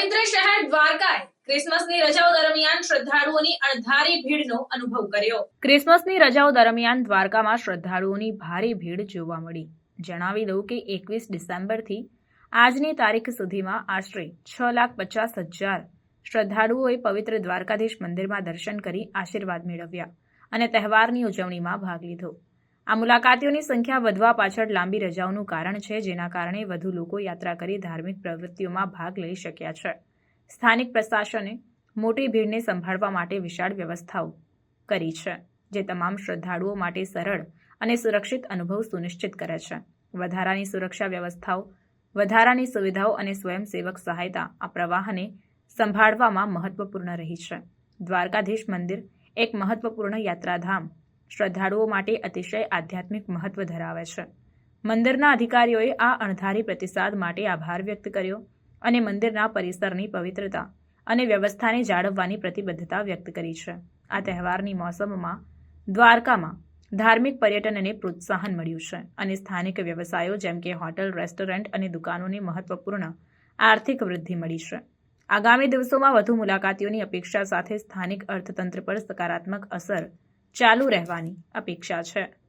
દ્વારકાએ ક્રિસમસની રજાઓ દરમિયાન શ્રદ્ધાળુઓની અણધારી ભીડનો અનુભવ કર્યો. ક્રિસમસની રજાઓ દરમિયાન દ્વારકામાં શ્રદ્ધાળુઓની ભારે ભીડ જોવા મળી. જણાવી દઉં કે એકવીસ ડિસેમ્બરથી આજની તારીખ સુધીમાં આશરે છ લાખ પચાસ હજાર શ્રદ્ધાળુઓએ પવિત્ર દ્વારકાધીશ મંદિરમાં દર્શન કરી આશીર્વાદ મેળવ્યા અને તહેવારની ઉજવણીમાં ભાગ લીધો. આ મુલાકાતીઓની સંખ્યા વધવા પાછળ લાંબી રજાઓનું કારણ છે, જેના કારણે વધુ લોકો યાત્રા કરી ધાર્મિક પ્રવૃત્તિઓમાં ભાગ લઈ શક્યા છે. સ્થાનિક પ્રશાસને મોટી ભીડને સંભાળવા માટે વિશાળ વ્યવસ્થાઓ કરી છે, જે તમામ શ્રદ્ધાળુઓ માટે સરળ અને સુરક્ષિત અનુભવ સુનિશ્ચિત કરે છે. વધારાની સુરક્ષા વ્યવસ્થાઓ, વધારાની સુવિધાઓ અને સ્વયંસેવક સહાયતા આ પ્રવાહને સંભાળવામાં મહત્વપૂર્ણ રહી છે. દ્વારકાધીશ મંદિર એક મહત્વપૂર્ણ યાત્રાધામ શ્રદ્ધાળુઓ માટે અતિશય આધ્યાત્મિક મહત્વ ધરાવે છે. મંદિરના અધિકારીઓએ આ અણધારી પ્રતિસાદ માટે આભાર વ્યક્ત કર્યો અને મંદિરના પરિસરની પવિત્રતા અને વ્યવસ્થાને જાળવવાની પ્રતિબદ્ધતા વ્યક્ત કરી છે. આ તહેવારની મોસમમાં દ્વારકામાં ધાર્મિક પર્યટનને પ્રોત્સાહન મળ્યું છે અને સ્થાનિક વ્યવસાયો જેમ કે હોટલ, રેસ્ટોરન્ટ અને દુકાનોને મહત્વપૂર્ણ આર્થિક વૃદ્ધિ મળી છે. આગામી દિવસોમાં વધુ મુલાકાતીઓની અપેક્ષા સાથે સ્થાનિક અર્થતંત્ર પર સકારાત્મક અસર ચાલુ રહેવાની અપેક્ષા છે.